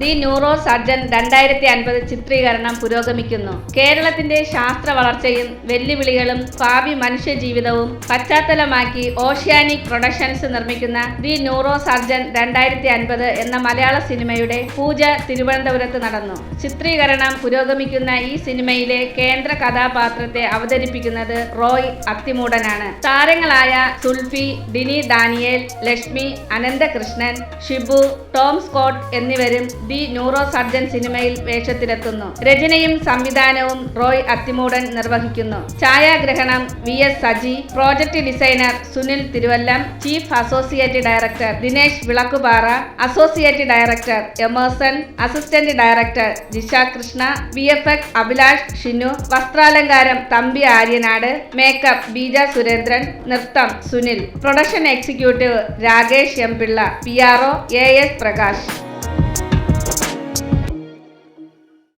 The neurosurgeon രണ്ടായിരത്തി അൻപത് ചിത്രീകരണം പുരോഗമിക്കുന്നു. കേരളത്തിന്റെ ശാസ്ത്ര വളർച്ചയും വെല്ലുവിളികളും ഭാവി മനുഷ്യ ജീവിതവും പശ്ചാത്തലമാക്കി ഓഷ്യാനിക് പ്രൊഡക്ഷൻസ് നിർമ്മിക്കുന്ന ദി ന്യൂറോ സർജൻ രണ്ടായിരത്തി അൻപത് എന്ന മലയാള സിനിമയുടെ പൂജ തിരുവനന്തപുരത്ത് നടന്നു. ചിത്രീകരണം പുരോഗമിക്കുന്ന ഈ സിനിമയിലെ കേന്ദ്ര കഥാപാത്രത്തെ അവതരിപ്പിക്കുന്നത് റോയ് അത്തിമൂടനാണ്. താരങ്ങളായ Zulfi Dini Daniel Lakshmi Ananthakrishnan Shibu Tom Scott എന്നിവരും ദി ന്യൂറോ സർജൻ സിനിമയിൽ വേഷത്തിലെത്തുന്നു. രചനയും സംവിധാനവും റോയ് അത്തിമൂടൻ നിർവഹിക്കുന്നു. ഛായാഗ്രഹണം V S Saji project designer Sunil Thiruvallam chief associate director Dinesh Vilakkupara associate director Emerson assistant director Jisha Krishna V F X Abhilash Shinu വസ്ത്രാലങ്കാരം Thampi Aryanad makeup Beeja Surendran നൃത്തം Sunil production executive Rakesh M Pillai P R O A S Prakash.